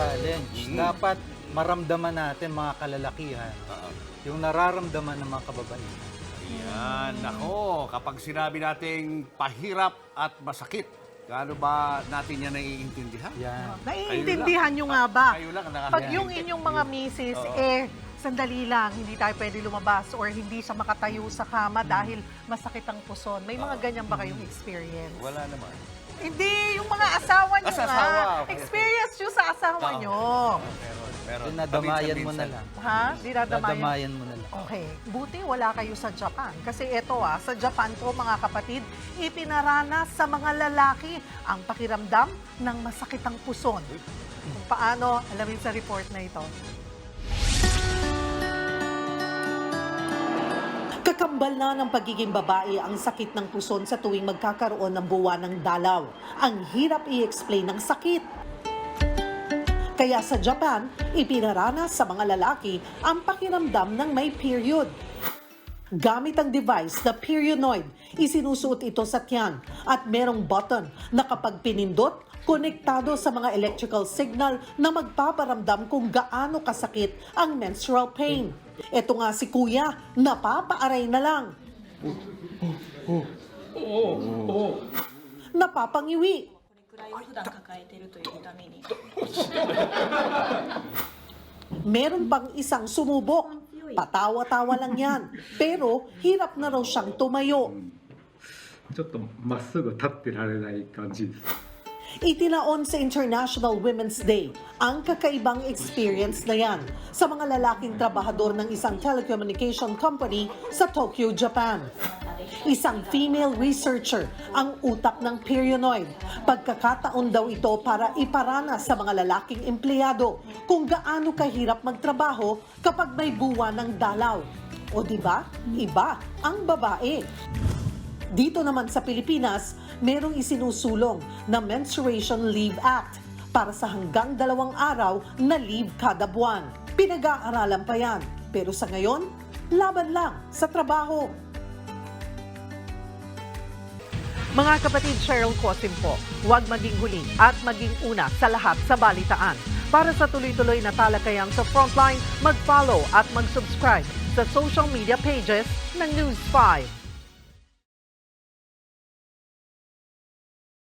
challenge. Mm. Dapat maramdaman natin mga kalalakihan Oo. yung nararamdaman ng mga kababaihan. Ayan, nako, kapag sinabi nating pahirap at masakit, gaano ba natin yan naiintindihan? Yan. Naiintindihan nyo nga ba? Kayo lang ang Pag yung inyong mga misis, Oo. eh, sandali lang, hindi tayo pwede lumabas or hindi siya makatayo sa kama dahil masakit ang puson. May mga ganyan ba kayong experience? Wala naman. Hindi, yung mga asawa nyo Ah, sa nga. asawa, okay. Experience nyo sa asawa Oo. nyo. Pero, pero, Dinadamayan mo na paminsan-minsan. lang. Ha? Dinadamayan? Dadamayan mo na lang. Okay. Buti wala kayo sa Japan. Kasi ito ah, sa Japan po mga kapatid, ipinaranas sa mga lalaki ang pakiramdam ng masakit ang puson. Kung paano, alamin sa report na ito. Kakambal na ng pagiging babae ang sakit ng puson sa tuwing magkakaroon ng buwan ng dalaw. Ang hirap i-explain ng sakit. Kaya sa Japan, ipinaranas sa mga lalaki ang pakiramdam ng may period. Gamit ang device na perionoid, isinusuot ito sa tiyan at merong button na kapag pinindot, konektado sa mga electrical signal na magpaparamdam kung gaano kasakit ang menstrual pain. Ito nga si kuya, napapaaray na lang. Napapangiwi. くらい普段抱えてるというために Meron pang isang sumubok. Patawa-tawa lang yan. Pero hirap na raw siyang tumayo. ちょっとまっすぐ立ってられない感じです Itinaon sa International Women's Day ang kakaibang experience na yan sa mga lalaking trabahador ng isang telecommunication company sa Tokyo, Japan. Isang female researcher ang utak ng perionoid. Pagkakataon daw ito para iparana sa mga lalaking empleyado kung gaano kahirap magtrabaho kapag may buwan ng dalaw. O di ba? Iba ang babae. Dito naman sa Pilipinas, merong isinusulong na Menstruation Leave Act para sa hanggang dalawang araw na leave kada buwan. Pinag-aaralan pa yan. Pero sa ngayon, laban lang sa trabaho. Mga kapatid Cheryl Cosim po, huwag maging huli at maging una sa lahat sa balitaan. Para sa tuloy-tuloy na talakayang sa Frontline, mag-follow at mag-subscribe sa social media pages ng News 5.